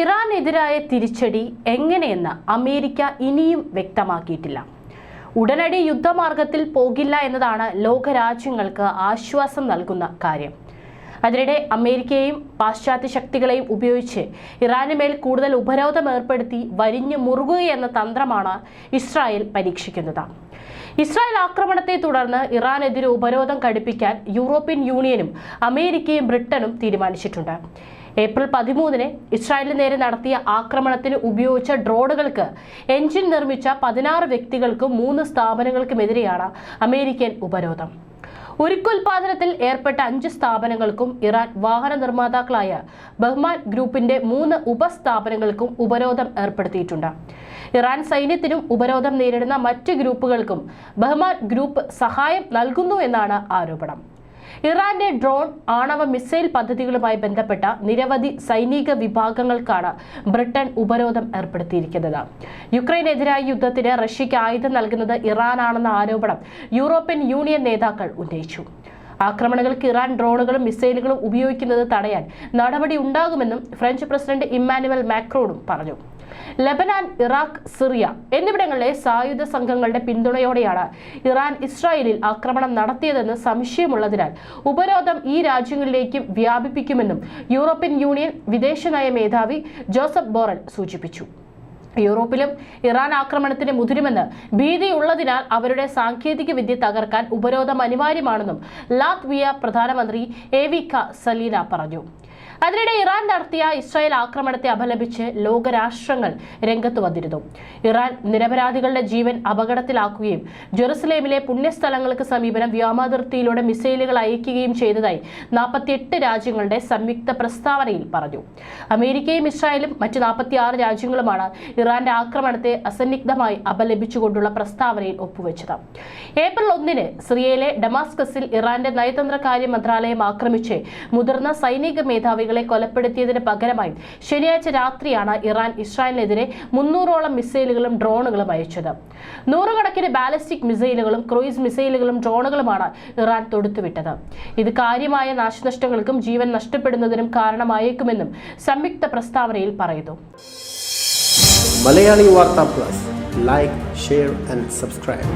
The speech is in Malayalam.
ഇറാനെതിരായ തിരിച്ചടി എങ്ങനെയെന്ന് അമേരിക്ക ഇനിയും വ്യക്തമാക്കിയിട്ടില്ല. ഉടനടി യുദ്ധമാർഗത്തിൽ പോകില്ല എന്നതാണ് ലോകരാജ്യങ്ങൾക്ക് ആശ്വാസം നൽകുന്ന കാര്യം. അതിനിടെ അമേരിക്കയെയും പാശ്ചാത്യ ശക്തികളെയും ഉപയോഗിച്ച് ഇറാന് മേൽ കൂടുതൽ ഉപരോധം ഏർപ്പെടുത്തി വരിഞ്ഞു മുറുകുകയെന്ന തന്ത്രമാണ് ഇസ്രായേൽ പരീക്ഷിക്കുന്നത്. ഇസ്രായേൽ ആക്രമണത്തെ തുടർന്ന് ഇറാനെതിരെ ഉപരോധം കടുപ്പിക്കാൻ യൂറോപ്യൻ യൂണിയനും അമേരിക്കയും ബ്രിട്ടനും തീരുമാനിച്ചിട്ടുണ്ട്. ഏപ്രിൽ പതിമൂന്നിന് ഇസ്രായേലിന് നേരെ നടത്തിയ ആക്രമണത്തിന് ഉപയോഗിച്ച ഡ്രോണുകൾക്ക് എഞ്ചിൻ നിർമ്മിച്ച പതിനാറ് വ്യക്തികൾക്കും മൂന്ന് സ്ഥാപനങ്ങൾക്കുമെതിരെയാണ് അമേരിക്കൻ ഉപരോധം. ഉരുക്കുൽപാദനത്തിൽ ഏർപ്പെട്ട അഞ്ച് സ്ഥാപനങ്ങൾക്കും ഇറാൻ വാഹന നിർമ്മാതാക്കളായ ബഹ്മാൻ ഗ്രൂപ്പിന്റെ മൂന്ന് ഉപസ്ഥാപനങ്ങൾക്കും ഉപരോധം ഏർപ്പെടുത്തിയിട്ടുണ്ട്. ഇറാൻ സൈന്യത്തിനും ഉപരോധം നേരിടുന്ന മറ്റ് ഗ്രൂപ്പുകൾക്കും ബഹ്മാൻ ഗ്രൂപ്പ് സഹായം നൽകുന്നു എന്നാണ് ആരോപണം. ഇറാന്റെ ഡ്രോൺ ആണവ മിസൈൽ പദ്ധതികളുമായി ബന്ധപ്പെട്ട നിരവധി സൈനിക വിഭാഗങ്ങൾക്കാണ് ബ്രിട്ടൻ ഉപരോധം ഏർപ്പെടുത്തിയിരിക്കുന്നത്. യുക്രൈനെതിരായ യുദ്ധത്തിന് റഷ്യയ്ക്ക് ആയുധം നൽകുന്നത് ഇറാനാണെന്ന ആരോപണം യൂറോപ്യൻ യൂണിയൻ നേതാക്കൾ ഉന്നയിച്ചു. ആക്രമണങ്ങൾക്ക് ഇറാൻ ഡ്രോണുകളും മിസൈലുകളും ഉപയോഗിക്കുന്നത് തടയാൻ നടപടി ഉണ്ടാകുമെന്നും ഫ്രഞ്ച് പ്രസിഡന്റ് ഇമ്മാനുവൽ മാക്രോണും പറഞ്ഞു. ലബനാൻ ഇറാഖ് സിറിയ എന്നിവിടങ്ങളിലെ സായുധ സംഘങ്ങളുടെ പിന്തുണയോടെയാണ് ഇറാൻ ഇസ്രായേലിൽ ആക്രമണം നടത്തിയതെന്ന് സംശയമുള്ളതിനാൽ ഉപരോധം ഈ രാജ്യങ്ങളിലേക്കും വ്യാപിപ്പിക്കുമെന്നും യൂറോപ്യൻ യൂണിയൻ വിദേശനയ മേധാവി ജോസഫ് ബോറൽ സൂചിപ്പിച്ചു. യൂറോപ്പിലും ഇറാൻ ആക്രമണത്തിന് മുതിരുമെന്ന് ഭീതിയുള്ളതിനാൽ അവരുടെ സാങ്കേതിക വിദ്യ തകർക്കാൻ ഉപരോധം അനിവാര്യമാണെന്നും ലാത്വിയ പ്രധാനമന്ത്രി എവിക സലീന പറഞ്ഞു. അതിനിടെ ഇറാൻ നടത്തിയ ഇസ്രായേൽ ആക്രമണത്തെ അപലപിച്ച് ലോകരാഷ്ട്രങ്ങൾ രംഗത്ത് വന്നിരുന്നു. ഇറാൻ നിരപരാധികളുടെ ജീവൻ അപകടത്തിലാക്കുകയും ജെറുസലേമിലെ പുണ്യസ്ഥലങ്ങൾക്ക് സമീപനം വ്യോമാതിർത്തിയിലൂടെ മിസൈലുകൾ അയക്കുകയും ചെയ്തതായി നാൽപ്പത്തിയെട്ട് രാജ്യങ്ങളുടെ സംയുക്ത പ്രസ്താവനയിൽ പറഞ്ഞു. അമേരിക്കയും ഇസ്രായേലും മറ്റ് നാൽപ്പത്തിയാറ് രാജ്യങ്ങളുമാണ് ഇറാന്റെ ആക്രമണത്തെ അസന്നിഗ്ധമായി അപലപിച്ചുകൊണ്ടുള്ള പ്രസ്താവനയിൽ ഒപ്പുവെച്ചത്. ഏപ്രിൽ ഒന്നിന് സിറിയയിലെ ഡമാസ്കസിൽ ഇറാന്റെ നയതന്ത്ര കാര്യ മന്ത്രാലയം ആക്രമിച്ച് മുതിർന്ന സൈനിക മേധാവികളെ കൊലപ്പെടുത്തിയതിന് പകരമായി ശനിയാഴ്ച രാത്രിയാണ് ഇറാൻ ഇസ്രായേലിനെതിരെ മുന്നൂറോളം മിസൈലുകളും ഡ്രോണുകളും അയച്ചത്. നൂറുകണക്കിന് ബാലിസ്റ്റിക് മിസൈലുകളും ക്രൂയിസ് മിസൈലുകളും ഡ്രോണുകളുമാണ് ഇറാൻ തൊടുത്തുവിട്ടത്. ഇത് കാര്യമായ നാശനഷ്ടങ്ങൾക്കും ജീവൻ നഷ്ടപ്പെടുന്നതിനും കാരണമായേക്കുമെന്നും സംയുക്ത പ്രസ്താവനയിൽ പറയുന്നു. മലയാളി വാർത്താ plus. Like share and subscribe